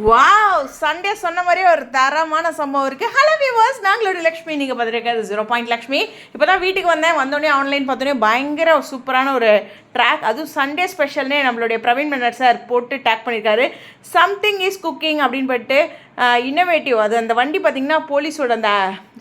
Wow Sunday சொன்ன மாதிரியே ஒரு தரமான சம்பவம் இருக்குது ஹலோ வியூவர்ஸ் நாங்களோட லக்ஷ்மி நீங்கள் பார்த்துருக்காரு ஜீரோ பாயிண்ட் லக்ஷ்மி. இப்போ தான் வீட்டுக்கு வந்தேன் வந்தோடனே ஆன்லைன் பார்த்தோன்னே பயங்கர சூப்பரான ஒரு ட்ராக் அதுவும் சண்டே ஸ்பெஷல்னே நம்மளுடைய பிரவீன் மன்னர் சார் போட்டு டேக் பண்ணியிருக்காரு சம்திங் இஸ் குக்கிங் அப்படின்னு போட்டு இன்னோவேட்டிவ் அது அந்த வண்டி பார்த்திங்கன்னா போலீஸோட அந்த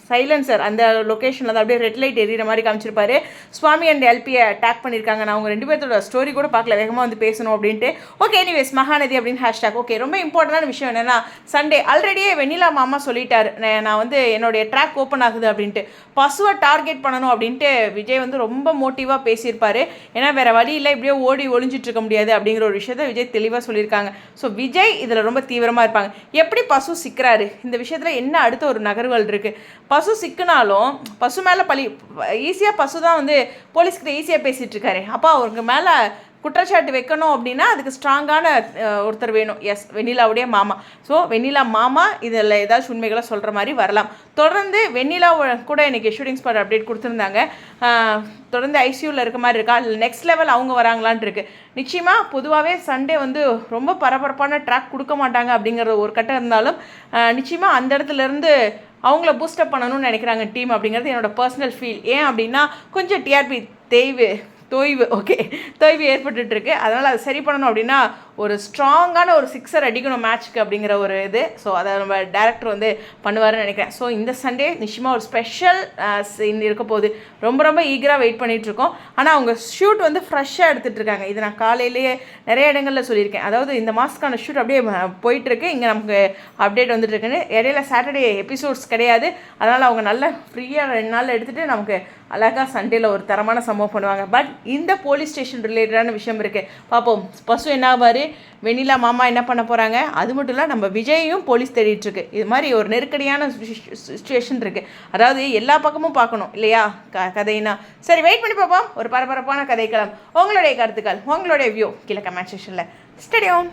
சைலன்சர் அந்த லொக்கேஷனில் தான் அப்படியே ரெட் லைட் எரியிற மாதிரி காமிச்சிருப்பாரு. சுவாமி அண்ட் எல்பியை டேக் பண்ணியிருக்காங்க நான் அவங்க ரெண்டு பேர்த்தோட ஸ்டோரி கூட பார்க்கல. வேகமாக வந்து பேசணும் அப்படின்ட்டு. ஓகே எனிவேஸ் மகாநதி அப்படின்னு ஹேஷ்டாக் ஓகே ரொம்ப இம்பார்ட்டண்டான விஷயம் என்னென்னா சண்டே ஆல்ரெடியே வெண்ணிலா மாமா சொல்லிட்டார். நான் வந்து என்னுடைய ட்ராக் ஓப்பன் ஆகுது அப்படின்ட்டு. பசுவை டார்கெட் பண்ணணும் அப்படின்ட்டு விஜய் வந்து ரொம்ப மோட்டிவாக பேசியிருப்பார். ஏன்னா வேறு வழி இல்லை இப்படியே ஓடி ஒளிஞ்சிட்டு இருக்க முடியாது அப்படிங்கிற ஒரு விஷயத்த விஜய் தெளிவாக சொல்லியிருக்காங்க. ஸோ விஜய் இதில் ரொம்ப தீவிரமாக இருப்பாங்க. எப்படி பசு சிக்கிறாரு? இந்த விஷயத்தில் என்ன அடுத்த ஒரு நகர்வுகள் இருக்குது பசு சிக்கினாலும் பசு மேலே பழி ஈஸியாக பசு தான் வந்து போலீஸ்கிட்ட ஈஸியாக பேசிகிட்டு இருக்காரு. அப்போ அவருக்கு மேலே குற்றச்சாட்டு வைக்கணும் அப்படின்னா அதுக்கு ஸ்ட்ராங்கான ஒருத்தர் வேணும். எஸ் வெண்ணிலாவுடைய மாமா. ஸோ வெண்ணிலா மாமா இதில் ஏதாச்சும் உண்மைகளை சொல்கிற மாதிரி வரலாம். தொடர்ந்து வெண்ணிலா கூட இன்றைக்கி ஷூட்டிங் ஸ்பாட் அப்டேட் கொடுத்துருந்தாங்க. தொடர்ந்து ஐசியூவில் இருக்க மாதிரி இருக்கா? இல்லை நெக்ஸ்ட் லெவல் அவங்க வராங்களான் இருக்கு. நிச்சயமாக பொதுவாகவே சண்டே வந்து ரொம்ப பரபரப்பான ட்ராக் கொடுக்க மாட்டாங்க அப்படிங்கிற ஒரு கட்டம் இருந்தாலும் நிச்சயமாக அந்த இடத்துல இருந்து அவங்கள பூஸ்டப் பண்ணணும்னு நினைக்கிறாங்க டீம் அப்படிங்கிறது என்னோட பர்சனல் ஃபீல் ஏன் அப்படின்னா கொஞ்சம் டிஆர்பி தேய்வு தொய்வு ஓகே தொய்வு ஏற்பட்டுட்டுருக்கு அதனால் அதை சரி பண்ணணும் அப்படின்னா ஒரு ஸ்ட்ராங்கான ஒரு சிக்ஸர் அடிக்கணும் மேட்ச்க்கு அப்படிங்கிற ஒரு இது. ஸோ அதை நம்ம டேரக்டர் வந்து பண்ணுவாருன்னு நினைக்கிறேன். ஸோ இந்த சண்டே நிச்சயமாக ஒரு ஸ்பெஷல் சீன் இருக்க போகுது. ரொம்ப ரொம்ப ஈகராக வெயிட் பண்ணிகிட்ருக்கோம் ஆனால் அவங்க ஷூட் வந்து ஃப்ரெஷ்ஷாக எடுத்துகிட்டு இருக்காங்க. இது நான் காலையிலேயே நிறைய இடங்களில் சொல்லியிருக்கேன். அதாவது இந்த மாதத்துக்கான ஷூட் அப்படியே போயிட்டுருக்கு. இங்கே நமக்கு அப்டேட் வந்துட்டுருக்குன்னு இடையில சாட்டர்டே எபிசோட்ஸ் கிடையாது. அதனால் அவங்க நல்லா ஃப்ரீயாக ரெண்டு நாள் எடுத்துகிட்டு நமக்கு அழகாக சண்டேல ஒரு தரமான சம்பவம் பண்ணுவாங்க. பட் இந்த போலீஸ் ஸ்டேஷன் ரிலேட்டடான விஷயம் இருக்குது பார்ப்போம். பசு என்ன ஆவார்? வெண்ணிலா மாமா என்ன பண்ண போகிறாங்க அது மட்டும் இல்லை நம்ம விஜயையும் போலீஸ் தேடிட்டு இருக்கு. இது மாதிரி ஒரு நெருக்கடியான சுச்சுவேஷன் இருக்குது அதாவது எல்லா பக்கமும் பார்க்கணும் இல்லையா? க கதைனா சரி வெயிட் பண்ணி பார்ப்போம். ஒரு பரபரப்பான கதைக்களம். உங்களுடைய கருத்துக்கள் உங்களுடைய வியூ கீழே கமெண்ட் செஷனில் ஸ்டடியோம்